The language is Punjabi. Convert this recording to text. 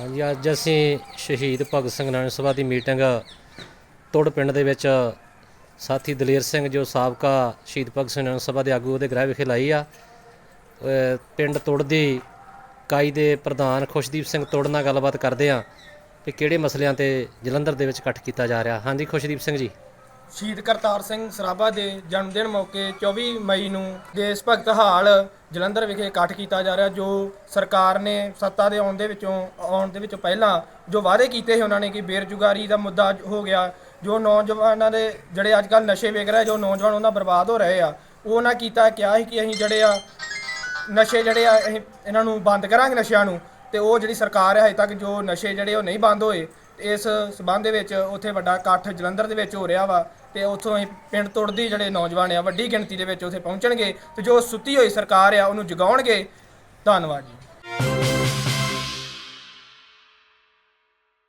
ਹਾਂਜੀ, ਅੱਜ ਅਸੀਂ ਸ਼ਹੀਦ ਭਗਤ ਸਿੰਘ ਨਗਰ ਸਭਾ ਦੀ ਮੀਟਿੰਗ ਤੁੜ ਪਿੰਡ ਦੇ ਵਿੱਚ ਸਾਥੀ ਦਲੇਰ ਸਿੰਘ ਜੋ ਸਾਬਕਾ ਸ਼ਹੀਦ ਭਗਤ ਸਿੰਘ ਨਗਰ ਸਭਾ ਦੇ ਆਗੂ ਉਹਦੇ ਗ੍ਰਹਿ ਵਿਖੇ ਲਾਈ ਆ। ਪਿੰਡ ਤੁੜ ਦੀ ਕਾਈ ਦੇ ਪ੍ਰਧਾਨ ਖੁਸ਼ਦੀਪ ਸਿੰਘ ਤੁੜ ਨਾਲ ਗੱਲਬਾਤ ਕਰਦੇ ਆ ਕਿ ਕਿਹੜੇ ਮਸਲਿਆਂ ਤੇ ਜਲੰਧਰ ਦੇ ਵਿੱਚ ਇਕੱਠ ਕੀਤਾ ਜਾ ਰਿਹਾ। ਹਾਂਜੀ, ਖੁਸ਼ਦੀਪ ਸਿੰਘ ਜੀ। ਸ਼ਹੀਦ ਕਰਤਾਰ ਸਿੰਘ ਸਰਾਭਾ ਦੇ ਜਨਮ ਦਿਨ ਮੌਕੇ 24 ਮਈ ਨੂੰ ਦੇਸ਼ ਭਗਤ ਹਾਲ ਜਲੰਧਰ ਵਿਖੇ ਇਕੱਠ ਕੀਤਾ ਜਾ ਰਿਹਾ, ਜੋ ਸਰਕਾਰ ਨੇ ਸੱਤਾ ਦੇ ਆਉਣ ਦੇ ਵਿੱਚੋਂ, ਆਉਣ ਦੇ ਵਿੱਚੋਂ ਪਹਿਲਾਂ ਜੋ ਵਾਅਦੇ ਕੀਤੇ ਸੀ ਉਹਨਾਂ ਨੇ ਕਿ ਬੇਰੁਜ਼ਗਾਰੀ ਦਾ ਮੁੱਦਾ ਹੋ ਗਿਆ, ਜੋ ਨੌਜਵਾਨਾਂ ਦੇ ਜਿਹੜੇ ਅੱਜ ਕੱਲ ਨਸ਼ੇ ਵੇਚ ਰਹੇ, ਜੋ ਨੌਜਵਾਨ ਉਹਨਾਂ ਬਰਬਾਦ ਹੋ ਰਹੇ ਆ, ਉਹ ਉਹਨਾਂ ਕੀਤਾ, ਕਿਹਾ ਸੀ ਕਿ ਅਸੀਂ ਜਿਹੜੇ ਆ ਨਸ਼ੇ ਜਿਹੜੇ ਆ, ਅਸੀਂ ਇਹਨਾਂ ਨੂੰ ਬੰਦ ਕਰਾਂਗੇ ਨਸ਼ਿਆਂ ਨੂੰ, ਤੇ ਉਹ ਜਿਹੜੀ ਸਰਕਾਰ ਹੈ ਹਜੇ ਤੱਕ ਜੋ ਨਸ਼ੇ ਜਿਹੜੇ ਉਹ ਨਹੀਂ ਬੰਦ ਹੋਏ ਇਸ ਸਬੰਧ ਦੇ ਵਿੱਚ ਉੱਥੇ ਵੱਡਾ ਇਕੱਠ ਜਲੰਧਰ ਦੇ ਵਿੱਚ ਹੋ ਰਿਹਾ ਵਾ ਤੇ ਉੱਥੋਂ ਅਸੀਂ ਪਿੰਡ ਤੋੜਦੀ ਜਿਹੜੇ ਨੌਜਵਾਨ ਆ ਵੱਡੀ ਗਿਣਤੀ ਦੇ ਵਿੱਚ ਉੱਥੇ ਪਹੁੰਚਣਗੇ ਤੇ ਜੋ ਸੁੱਤੀ ਹੋਈ ਸਰਕਾਰ ਆ ਉਹਨੂੰ ਜਗਾਉਣਗੇ। ਧੰਨਵਾਦ ਜੀ।